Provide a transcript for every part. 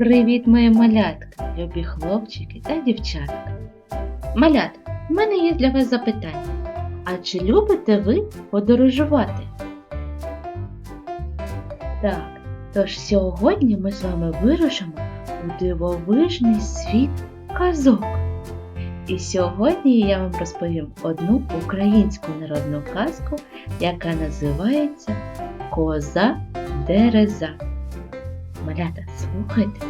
Привіт, мої малятка, любі хлопчики та дівчатка. Малятка, в мене є для вас запитання. А чи любите ви подорожувати? Так, тож сьогодні ми з вами вирушимо у дивовижний світ казок. І сьогодні я вам розповім одну українську народну казку, яка називається Коза Дереза. Малята, слухайте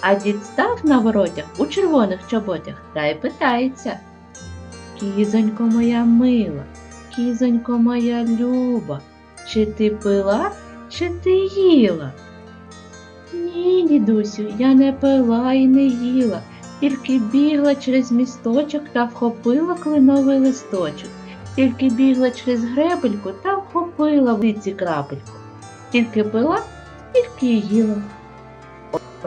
а дід став на воротях у червоних чоботях та й питається. Кізонько моя мила, кізонько моя люба, чи ти пила, чи ти їла? Ні, дідусю, я не пила і не їла, тільки бігла через місточок та вхопила кленовий листочок, тільки бігла через гребельку та вхопила в лиці крапельку, тільки пила, тільки їла.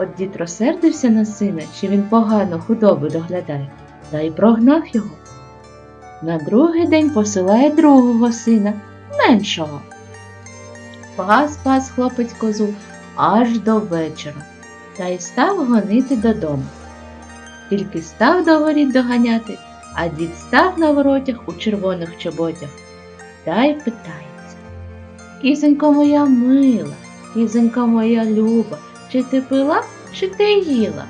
От дід розсердився на сина, що він погано худобу доглядає, та й прогнав його. На другий день посилає другого сина, меншого. Пас пас хлопець козу аж до вечора, та й став гонити додому. Тільки став до воріт доганяти, а дід став на воротях у червоних чоботях та й питається. Кізонько моя мила, кізонько моя люба, чи ти пила, чи ти їла?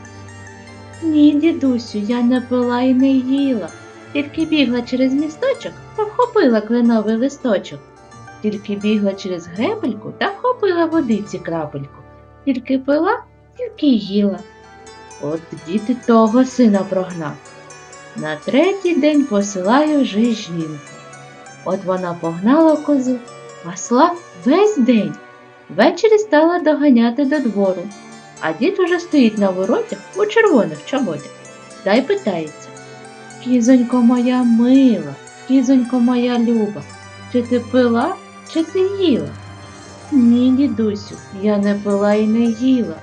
Ні, дідусю, я не пила і не їла, тільки бігла через місточок та вхопила кленовий листочок, тільки бігла через гребельку та вхопила водиці крапельку, тільки пила, тільки їла. От діти того сина прогнав. На третій день посилає вже жінку. От вона погнала козу, пасла весь день. Ввечері стала доганяти до двору, а дід уже стоїть на воротях у червоних чоботях та й питається. Кізонько моя мила, кізонько моя люба, чи ти пила, чи ти їла? Ні, дідусю, я не пила і не їла.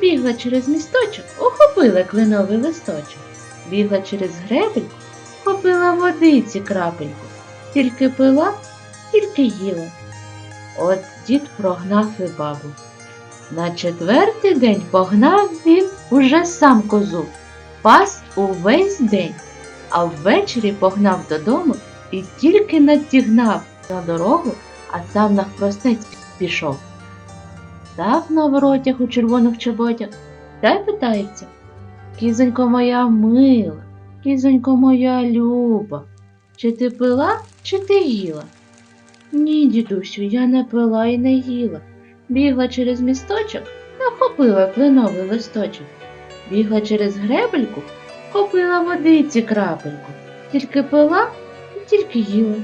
Бігла через місточок, охопила кленовий листочок, бігла через гребельку, хопила водиці крапельку, тільки пила, тільки їла. От дід прогнав і бабу. На четвертий день погнав він уже сам козу, пас увесь день, а ввечері погнав додому і тільки надігнав на дорогу, а сам навпростець пішов. Став на воротях у червоних чоботях та й питається. Кізонько моя мила, кізонько моя люба, чи ти пила, чи ти їла? Ні, дідусю, я не пила і не їла. Бігла через місточок та вхопила кленовий листочок. Бігла через гребельку, вхопила водиці крапельку. Тільки пила і тільки їла.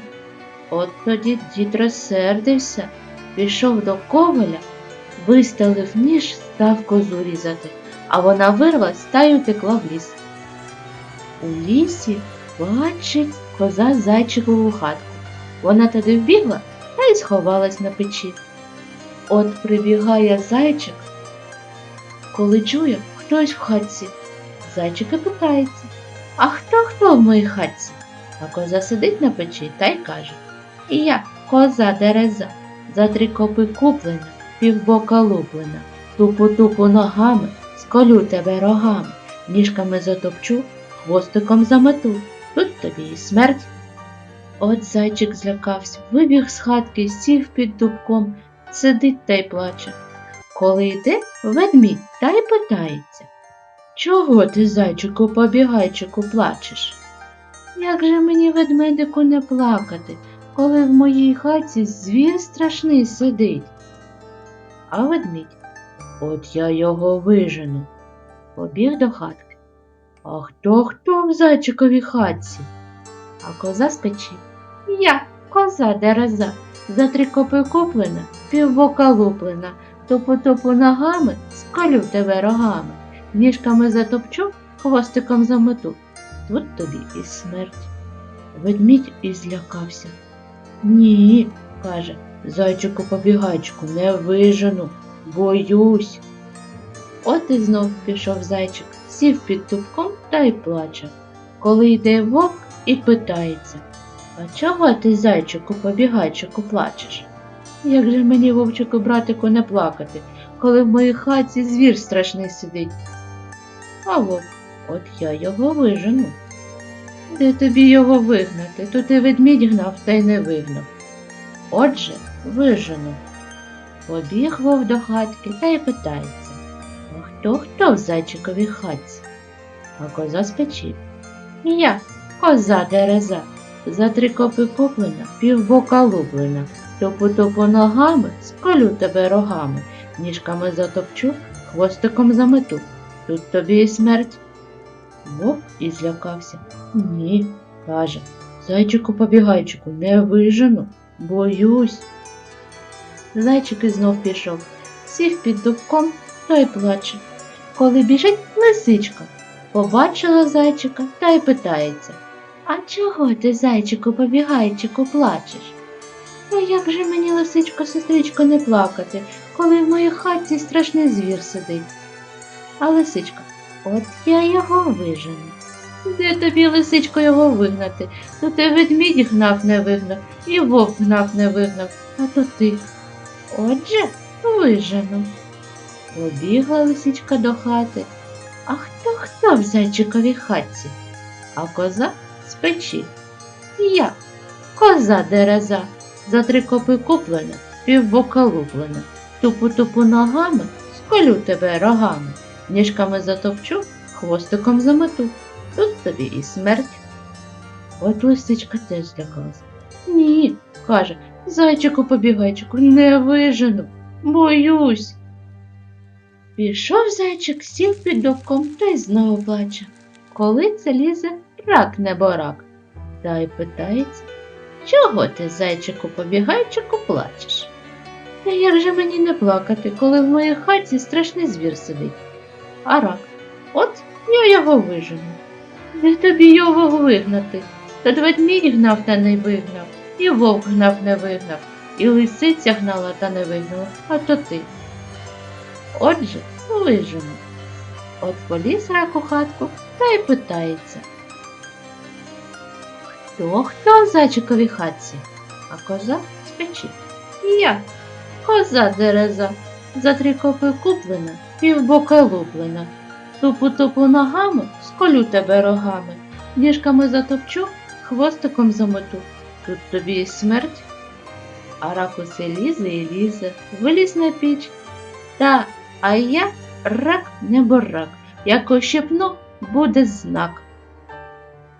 От тоді дід розсердився, пішов до коваля, виставив ніж, став козу різати, а вона вирвалась та й утекла в ліс. У лісі бачить коза зайчикову хатку. Вона туди вбігла та й сховалась на печі. От прибігає зайчик, коли чує хтось в хатці. Зайчик і питається, а хто хто в моїй хатці? А коза сидить на печі та й каже І я, коза дереза, за три копи куплена, півбока луплена, тупу-тупу ногами, сколю тебе рогами, ніжками затопчу, хвостиком замету, тут тобі і смерть. От зайчик злякався, вибіг з хатки, сів під дубком, сидить та й плаче. Коли йде ведмідь та й питається. Чого ти, зайчику, побігайчику, плачеш? Як же мені ведмедику не плакати, коли в моїй хаті звір страшний сидить? А ведмідь, от я його вижену. Побіг до хатки. А хто хто в зайчиковій хатці? А коза з. Я, коза дереза, за три копи куплена, півбока луплена, топу-топу ногами, скалю тебе рогами, ніжками затопчу, хвостиком замету. Тут тобі і смерть. Ведмідь і злякався. Ні, каже, зайчику побігайчику, не вижену, боюсь. От і знов пішов зайчик, сів під тупком та й плаче. Коли йде вовк і питається, а чого ти, зайчику, побігайчику, плачеш? Як же мені, вовчику, братику, не плакати, коли в моїй хаті звір страшний сидить? А вовк, от я його вижену. Де тобі його вигнати? Тут і ведмідь гнав та й не вигнав. Отже, вижену. Побіг вовк до хатки та й питається, а хто хто в зайчиковій хатці? А коза з печі. Я, коза дереза, за три копи куплена, півбока луплена, топу-топу ногами, сколю тебе рогами, ніжками затопчу, хвостиком замету. Тут тобі і смерть. Вовк і злякався. Ні, каже, зайчику побігайчику, не вижену, боюсь. Зайчик і знов пішов, сів під дубком та й плаче. Коли біжить лисичка, побачила зайчика та й питається. А чого ти, зайчику побігайчику, плачеш? Ну як же мені, лисичко, сестричко, не плакати, коли в моїй хатці страшний звір сидить? А лисичка, от я його вижену. Де тобі, лисичко, його вигнати? То ти ведмідь гнав не вигнав, і вовк гнав не вигнав, а то ти. Отже, вижену. Побігла лисичка до хати. А хто хто в зайчиковій хатці? А коза з печі. Я, коза дереза, за три копи куплена, півбока луплена. Тупу-тупу ногами, сколю тебе рогами, ніжками затопчу, хвостиком замету. Тут тобі і смерть. От лисичка теж злякалась. Ні, каже, зайчику побігайчику, не вижену, боюсь. Пішов зайчик, сів під дубком та й знову плаче. Коли це лізе рак неборак. Та й питається, чого ти, зайчику побігайчику, плачеш? Та як же мені не плакати, коли в моїй хаті страшний звір сидить? А рак, от я його вижену. Де тобі його вигнати? Та ведмідь гнав та не вигнав, і вовк гнав не вигнав, і лисиця гнала та не вигнала, а то ти. Отже, вижену. От поліз рак у хатку та й питається. Хто хто в зайчиковій хатці? А коза з печі. Я, коза дереза, за три копи куплена, півбока луплена. Тупу-тупу ногами, сколю тебе рогами, ніжками затопчу, хвостиком замету. Тут тобі і смерть. А рак усе лізе і лізе, виліз на піч. Та, а я рак не борак, як ощепну, буде знак.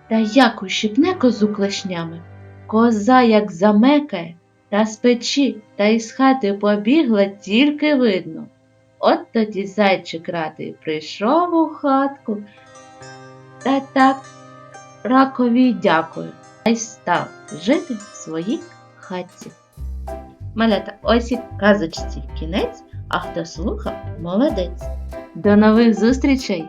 Та як ущипне козу клешнями, коза як замекає, та з печі, та із хати побігла тільки видно. От тоді зайчик радий прийшов у хатку, та так ракові дякую, та й став жити в своїй хатці. Малята, ось і казочці кінець, а хто слухав, молодець. До нових зустрічей!